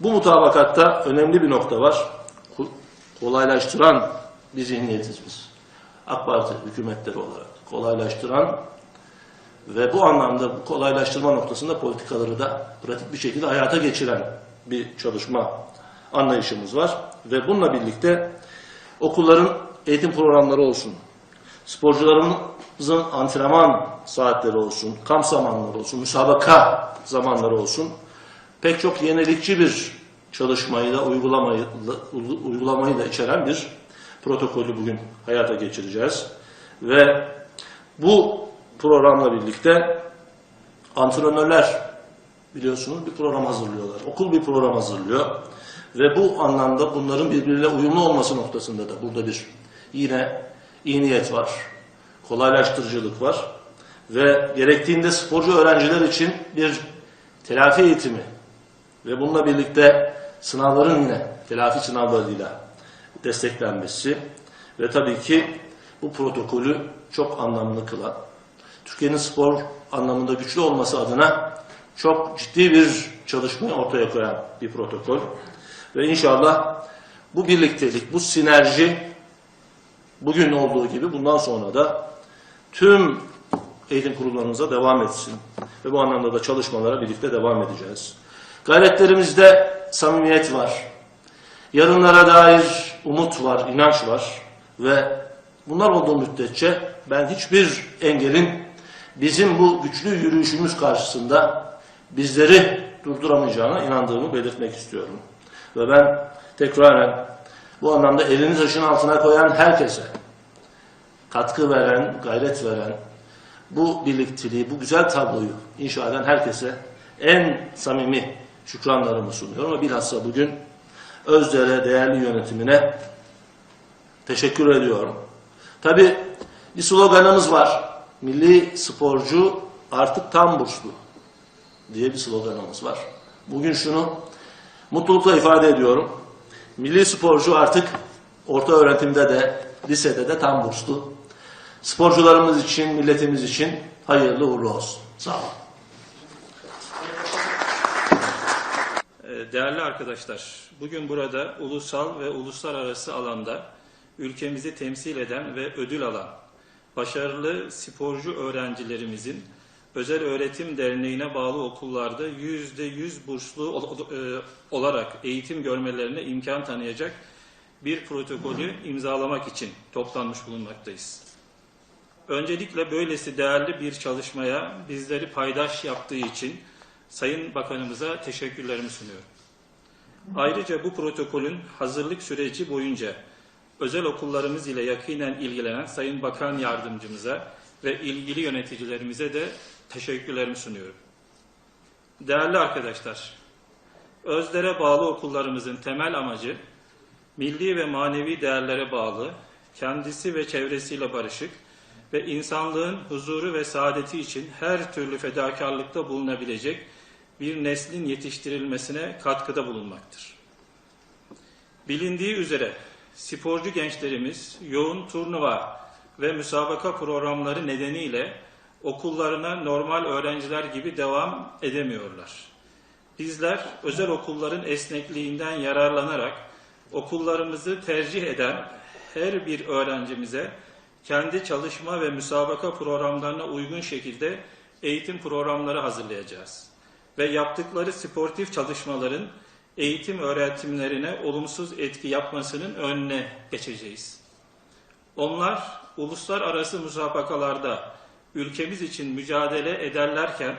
Bu mutabakatta önemli bir nokta var. Ko- Kolaylaştıran bir zihniyetiz biz. AK Parti hükümetleri olarak kolaylaştıran ve bu anlamda bu kolaylaştırma noktasında politikaları da pratik bir şekilde hayata geçiren bir çalışma anlayışımız var. Ve bununla birlikte okulların eğitim programları olsun, sporcularımızın antrenman saatleri olsun, kamp zamanları olsun, müsabaka zamanları olsun, pek çok yenilikçi bir çalışmayı da uygulamayı, uygulamayı da içeren bir protokolü bugün hayata geçireceğiz. Ve bu programla birlikte antrenörler biliyorsunuz bir program hazırlıyorlar. Okul bir program hazırlıyor. Ve bu anlamda bunların birbiriyle uyumlu olması noktasında da burada bir yine iyi niyet var. Kolaylaştırıcılık var. Ve gerektiğinde sporcu öğrenciler için bir telafi eğitimi ve bununla birlikte sınavların yine telafi sınavlarıyla desteklenmesi ve tabii ki bu protokolü çok anlamlı kılan, Türkiye'nin spor anlamında güçlü olması adına çok ciddi bir çalışmayı ortaya koyan bir protokol. Ve inşallah bu birliktelik, bu sinerji bugün olduğu gibi bundan sonra da tüm eğitim kurumlarımıza devam etsin. Ve bu anlamda da çalışmalara birlikte devam edeceğiz. Gayretlerimizde samimiyet var. Yarınlara dair umut var, inanç var. Ve bunlar olduğu müddetçe ben hiçbir engelin bizim bu güçlü yürüyüşümüz karşısında bizleri durduramayacağına inandığımı belirtmek istiyorum. Ve ben tekraren bu anlamda elini taşın altına koyan herkese, katkı veren, gayret veren, bu birlikteliği, bu güzel tabloyu inşa eden herkese en samimi şükranlarımı sunuyorum. Ama bilhassa bugün Özdere değerli yönetimine teşekkür ediyorum. Tabi bir sloganımız var. Milli sporcu artık tam burslu diye bir sloganımız var. Bugün şunu mutlulukla ifade ediyorum. Milli sporcu artık orta öğretimde de lisede de tam burslu. Sporcularımız için, milletimiz için hayırlı uğurlu olsun. Sağ olun. Değerli arkadaşlar, bugün burada ulusal ve uluslararası alanda ülkemizi temsil eden ve ödül alan başarılı sporcu öğrencilerimizin Özel Öğretim Derneği'ne bağlı okullarda yüzde yüz burslu e, olarak eğitim görmelerine imkan tanıyacak bir protokolü imzalamak için toplanmış bulunmaktayız. Öncelikle böylesi değerli bir çalışmaya bizleri paydaş yaptığı için Sayın Bakanımıza teşekkürlerimi sunuyorum. Ayrıca bu protokolün hazırlık süreci boyunca özel okullarımız ile yakinen ilgilenen Sayın Bakan Yardımcımıza ve ilgili yöneticilerimize de teşekkürlerimi sunuyorum. Değerli arkadaşlar, Özder'e bağlı okullarımızın temel amacı milli ve manevi değerlere bağlı, kendisi ve çevresiyle barışık ve insanlığın huzuru ve saadeti için her türlü fedakarlıkta bulunabilecek bir neslin yetiştirilmesine katkıda bulunmaktır. Bilindiği üzere sporcu gençlerimiz yoğun turnuva ve müsabaka programları nedeniyle okullarına normal öğrenciler gibi devam edemiyorlar. Bizler özel okulların esnekliğinden yararlanarak okullarımızı tercih eden her bir öğrencimize kendi çalışma ve müsabaka programlarına uygun şekilde eğitim programları hazırlayacağız. Ve yaptıkları sportif çalışmaların eğitim öğretimlerine olumsuz etki yapmasının önüne geçeceğiz. Onlar uluslararası müsabakalarda ülkemiz için mücadele ederlerken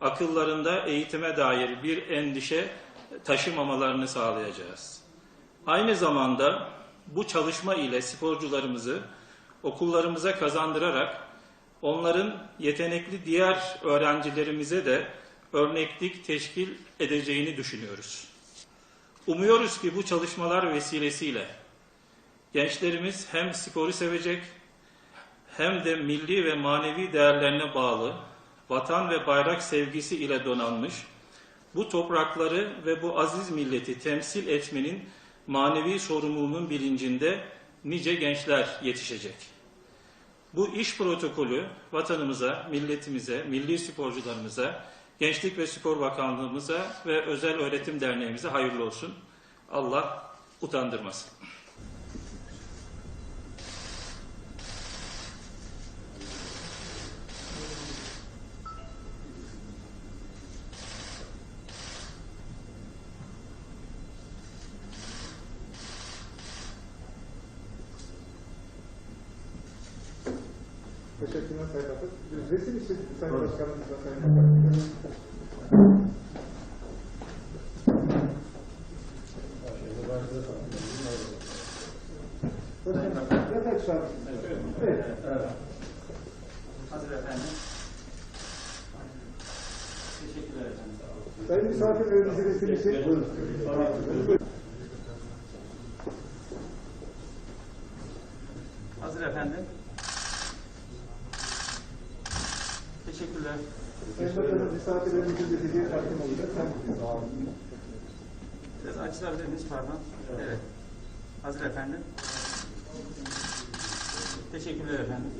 akıllarında eğitime dair bir endişe taşımamalarını sağlayacağız. Aynı zamanda bu çalışma ile sporcularımızı okullarımıza kazandırarak onların yetenekli diğer öğrencilerimize de örneklik teşkil edeceğini düşünüyoruz. Umuyoruz ki bu çalışmalar vesilesiyle gençlerimiz hem sporu sevecek hem de milli ve manevi değerlerine bağlı vatan ve bayrak sevgisi ile donanmış bu toprakları ve bu aziz milleti temsil etmenin manevi sorumluluğunun bilincinde nice gençler yetişecek. Bu iş protokolü vatanımıza, milletimize, milli sporcularımıza Gençlik ve Spor Bakanlığımıza ve Özel Öğretim Derneğimize hayırlı olsun. Allah utandırmasın. Teşekkürler Sayın Bakan. Resim istedik Sayın Başkanımızla Sayın Bakan. Yeter şu an. Evet. Hazır efendim. Teşekkürler efendim. Sayın misafirlerimizi resim için. Buyurun. Hazır efendim. Teşekkürler. Sayın Bakanım misafirlerimizin de dediği takdim olacak. Biraz açılabilir miyiz? Pardon. Evet. Hazır efendim. Teşekkürler efendim.